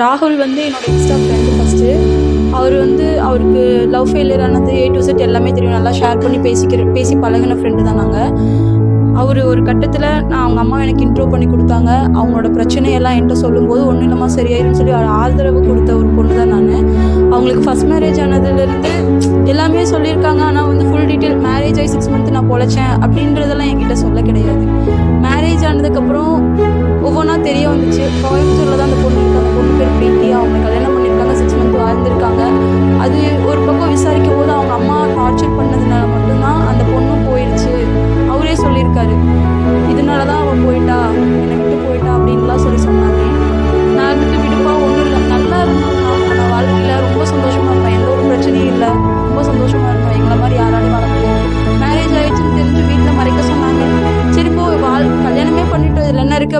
ராகுல் வந்து என்னோட இன்ஸ்டா ஃப்ரெண்டு ஃபஸ்ட்டு அவர் வந்து அவருக்கு லவ் ஃபெயிலியர் ஆனது ஏ டு செட் எல்லாமே தெரியும். நல்லா ஷேர் பண்ணி பேசிக்கிற பேசி பழகின ஃப்ரெண்டு தான் நாங்கள் அவர் ஒரு கட்டத்தில் நான் அவங்க அம்மா எனக்கு இன்ட்ரோ பண்ணி கொடுத்தாங்க. அவங்களோட பிரச்சனையெல்லாம் என்கிட்ட சொல்லும்போது ஒன்றும் இல்லாமல் சரியாயிருன்னு சொல்லி அவர் ஆதரவு கொடுத்த ஒரு பொண்ணு தான் நான். அவங்களுக்கு ஃபஸ்ட் மேரேஜ் ஆனதுலேருந்து எல்லாமே சொல்லியிருக்காங்க. ஆனால் வந்து ஃபுல் டீட்டெயில் மேரேஜ் ஆகி சிக்ஸ் மந்த் நான் பொழைச்சேன் அப்படின்றதெல்லாம் என்கிட்ட சொல்ல கிடையாது. மேரேஜ் ஆனதுக்கப்புறம் ஒவ்வொன்றா தெரிய வந்துச்சு. கோயம்புத்தூரில் தான் அந்த பொண்ணு இருக்கு அந்த பொண்ணு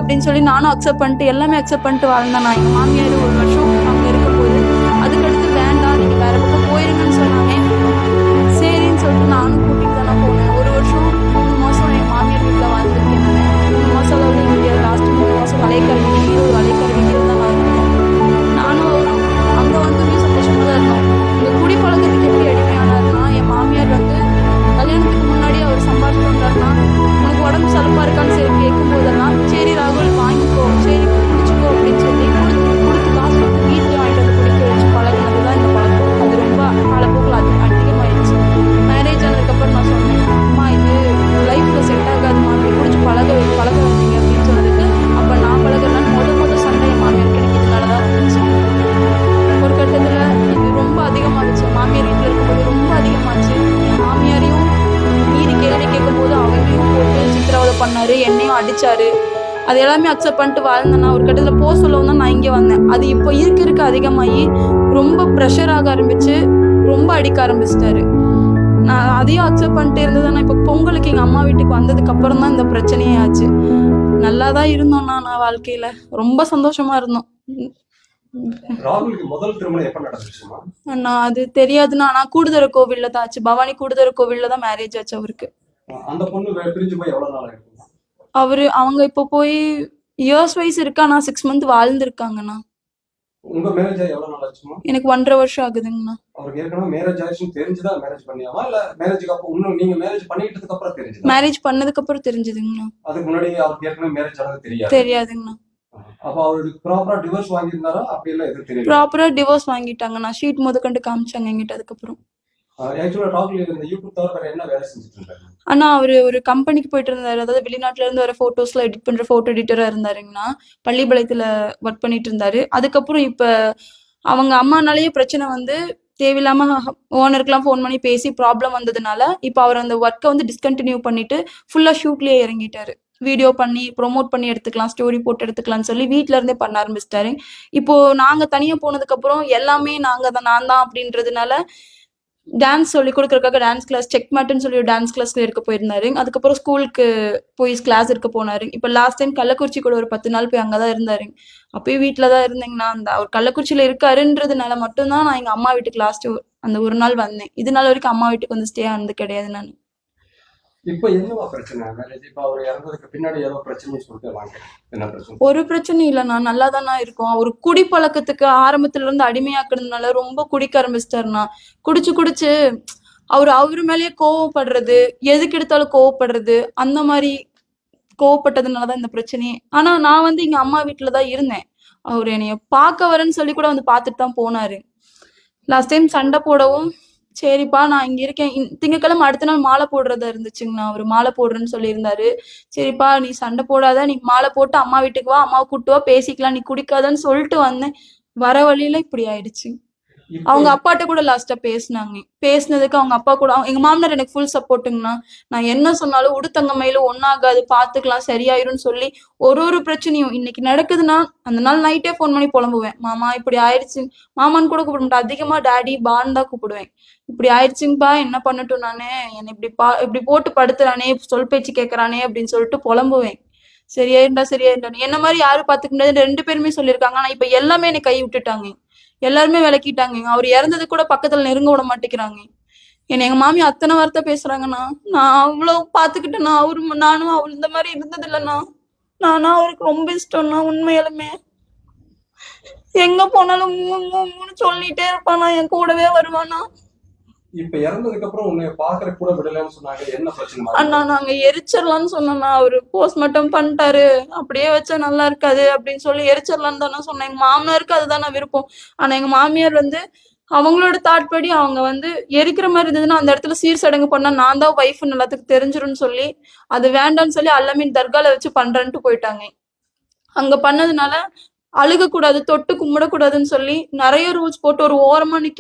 அப்படின்னு சொல்லி நானும் அக்செப்ட் பண்ணிட்டு எல்லாமே அக்செப்ட் பண்ணிட்டு வாழ்ந்தேன் நான். எங்கள் மாமியார் ஒரு வருஷம் பண்ணாரு என்னையும் அடிச்சாரு. அது எல்லாமே அக்செப்ட் பண்ணிட்டு வாழ்ந்தேன். நான் ஒரு கட்டத்தில் போக சொல்லவும் தான் நான் இங்கே வந்தேன். அது இப்போ இருக்க இருக்க அதிகமாகி ரொம்ப ப்ரெஷர் ஆக ஆரம்பிச்சு ரொம்ப அடிக்க ஆரம்பிச்சிட்டாரு. நான் அதையும் அக்செப்ட் பண்ணிட்டு இருந்தது. நான் இப்போ பொங்கலுக்கு எங்கள் அம்மா வீட்டுக்கு வந்ததுக்கு அப்புறம் தான் இந்த பிரச்சனையே ஆச்சு. நல்லா தான் இருந்தோம்ண்ணா நான் வாழ்க்கையில். ரொம்ப சந்தோஷமா இருந்தோம். நான் அது தெரியாதுண்ணா. ஆனால் கூடுதர கோவில்ல தான் ஆச்சு. பவானி கூடுதர கோவில்ல தான் மேரேஜ் ஆச்சு அவருக்கு. அந்த பொண்ணு பிரிஞ்சு போய் எவ்வளவு நாள் அவரு அவங்க இப்போ போய் இயர்ஸ் வைஸ் இருக்கா? நான் சிக்ஸ் மந்த் வாழ்ந்துருக்காங்கண்ணா. உங்க மேரேஜ் ஆகி எவ்வளவு நாள் ஆச்சுமா எனக்கு ஒன்றரை வருஷம் ஆகுதுங்கண்ணா. அவருக்கு ஏற்கனவே மேரேஜ் ஆயிடுச்சுன்னு தெரிஞ்சுதான் மேரேஜ் பண்ணியாமா இல்ல மேரேஜுக்கு அப்புறம் இன்னும் நீங்க மேரேஜ் பண்ணிக்கிட்டதுக்கு அப்புறம் தெரிஞ்சுதா? மேரேஜ் பண்ணதுக்கு அப்புறம் தெரிஞ்சதுங்கண்ணா. அதுக்கு முன்னாடி அவருக்கு ஏற்கனவே மேரேஜ் ஆனது தெரியாது. தெரியாதுங்கண்ணா. அப்ப அவருக்கு ப்ராப்பரா டிவோர்ஸ் வாங்கியிருந்தாரா? அப்படி எல்லாம் எதுவும் தெரியல. ப்ராப்பரா டிவோர்ஸ் வாங்கிட்டாங்கண்ணா. ஷீட் முதற்கண்டு காமிச்சாங்க எங்கிட்ட அதுக்கப்புறம். ஆனா அவரு ஒரு கம்பெனிக்கு போயிட்டு இருந்தாரு. அதாவது வெளிநாட்டுல இருந்து வர போட்டோஸ்ல எடிட் பண்ற போட்டோ எடிட்டரா இருந்தாருங்கண்ணா. பள்ளிப்பாளையத்துல ஒர்க் பண்ணிட்டு இருந்தாரு. அதுக்கப்புறம் இப்ப அவங்க அம்மானாலேயே பிரச்சனை வந்து தேவையில்லாம ஓனருக்குலாம் ஃபோன் பண்ணி பேசி ப்ராப்ளம் வந்ததுனால இப்போ அவர் அந்த ஒர்க்கை வந்து டிஸ்கண்டினியூ பண்ணிட்டு ஃபுல்லா ஷூட்லயே இறங்கிட்டாரு. வீடியோ பண்ணி ப்ரொமோட் பண்ணி எடுத்துக்கலாம் ஸ்டோரி போட்டு எடுத்துக்கலாம்னு சொல்லி வீட்ல இருந்தே பண்ண ஆரம்பிச்சிட்டாரு. இப்போ நாங்க தனியா போனதுக்கு அப்புறம் எல்லாமே நாங்க தான் நான் தான் அப்படின்றதுனால டான்ஸ் சொல்லி கொடுக்கறதுக்காக டான்ஸ் கிளாஸ் செக் மாட்டுன்னு சொல்லி டான்ஸ் கிளாஸ்ல இருக்க போயிருந்தாரு. அதுக்கப்புறம் ஸ்கூலுக்கு போய் கிளாஸ் இருக்க போனாரு. இப்போ லாஸ்ட் டைம் கள்ளக்குறிச்சி கூட ஒரு பத்து நாள் போய் அங்கதான் இருந்தாரு. அப்பயும் வீட்டில் தான் இருந்தீங்கன்னா அந்த அவர் கள்ளக்குறிச்சியில இருக்காருன்றதுனால மட்டும்தான் நான் எங்க அம்மா வீட்டுக்கு லாஸ்ட் அந்த ஒரு நாள் வந்தேன். இது நாள் வரைக்கும் அம்மா வீட்டுக்கு வந்து ஸ்டே ஆனது கிடையாது நான். இப்ப என்னவா பிரச்சனை? மேரேஜ் இப்ப அவர் இறந்ததுக்கு பின்னாடி ஏதோ பிரச்சனை சொல்லிட்டு வாங்க. என்ன பிரச்சனை? ஒரு பிரச்சனையும் இல்லைண்ணா நல்லா தானே இருக்கும். அவர் குடிப்பழக்கத்துக்கு ஆரம்பத்துல இருந்து அடிமையாக்குறதுனால ரொம்ப குடிக்க ஆரம்பிச்சிட்டாருண்ணா குடிச்சு குடிச்சு அவர் அவர் மேலேயே கோவப்படுறது எதுக்கு எடுத்தாலும் கோவப்படுறது அந்த மாதிரி கோவப்பட்டதுனால தான் இந்த பிரச்சனையே ஆனா நான் வந்து இங்க அம்மா வீட்டுலதான் இருந்தேன். அவர் என்னைய பார்க்க வரேன்னு சொல்லி கூட வந்து பார்த்துட்டு தான் போனாரு. லாஸ்ட் டைம் சண்டை போடவும் சரிப்பா நான் இங்க இருக்கேன். திங்கக்கிழமை அடுத்த நாள் மாலை போடுறதா இருந்துச்சுங்கண்ணா. அவர் மாலை போடுறேன்னு சொல்லியிருந்தாரு. சரிப்பா நீ சண்டை போடாத. நீ மாலை போட்டு அம்மா வீட்டுக்கு வா அம்மாவை கூட்டுவா பேசிக்கலாம். நீ குடிக்காதன்னு சொல்லிட்டு வந்தேன். வர வழியில இப்படி ஆயிடுச்சு. அவங்க அப்பாட்ட கூட லாஸ்டா பேசினாங்க. பேசினதுக்கு அவங்க அப்பா கூட அவங்க- எங்க மாமனார் எனக்கு ஃபுல் சப்போர்ட்டுங்கண்ணா நான் என்ன சொன்னாலும் உடுத்தங்க மயிலும் ஒன்னாகாது பாத்துக்கலாம் சரியாயிரும்னு சொல்லி ஒரு ஒரு பிரச்சனையும் இன்னைக்கு நடக்குதுன்னா அந்த நாள் நைட்டே ஃபோன் பண்ணி புலம்புவேன். மாமா இப்படி ஆயிடுச்சு மாமான்னு கூட கூப்பிட மாட்டேன். அதிகமா டாடி பான் தான் கூப்பிடுவேன். இப்படி ஆயிடுச்சுங்கப்பா என்ன பண்ணட்டும் நானு? என்னை இப்படி பா இப்படி போட்டு படுத்துறானே சொல் பேச்சு கேட்கறானே அப்படின்னு சொல்லிட்டு புலம்புவேன். சரியாயிருண்டா சரியாயிருண்டா என்ன மாதிரி யாரும் பாத்துக்க முடியாது. ரெண்டு பேருமே சொல்லியிருக்காங்க. ஆனா இப்ப எல்லாமே என்னை கை விட்டுட்டாங்க. எல்லாருமே விளக்கிட்டாங்க. அவர் இறந்தது கூட பக்கத்துல நெருங்க விட மாட்டேங்கிறாங்க. என்னை எங்க மாமி அத்தனை வார்த்தை பேசுறாங்கண்ணா. நான் அவ்வளவு பாத்துக்கிட்டேண்ணா. அவரு நானும் அவள் இந்த மாதிரி இருந்தது இல்லைண்ணா. நானா அவருக்கு ரொம்ப இஷ்டம்ண்ணா உண்மையிலுமே. எங்க போனாலும் மூ, சொல்லிட்டே இருப்பானா என் கூடவே வருவானா? இப்ப இறந்ததுக்கு அப்புறம் உன்னை பாக்குற கூட விடலன்னு சொன்னாங்க. என்ன பிரச்சனை அண்ணா நாங்க எரிச்சிடலாம்னு சொன்னோம்னா அவரு போஸ்ட்மார்ட்டம் பண்ணிட்டாரு. அப்படியே வச்சா நல்லா இருக்காது அப்படின்னு சொல்லி எரிச்சிடலாம்னு தானே சொன்னேன். எங்க மாமனாருக்கு அதுதான் நான் விருப்பம். ஆனா எங்க மாமியார் வந்து அவங்களோட தாட் படி அவங்க வந்து எரிக்கிற மாதிரி இருந்ததுன்னா அந்த இடத்துல சீர் சடங்கு பண்ணா நான் தான் ஒய்ஃப்னு எல்லாத்துக்கும் தெரிஞ்சிரும்னு சொல்லி அது வேண்டாம்னு சொல்லி அல்லமீன் தர்கால வச்சு பண்றேன்ட்டு போயிட்டாங்க. அங்க பண்ணதுனால அழுகக்கூடாது தொட்டு கும்பிடக்கூடாதுன்னு சொல்லி நிறைய ரூல்ஸ் போட்டு ஒரு ஓரமா நிக்க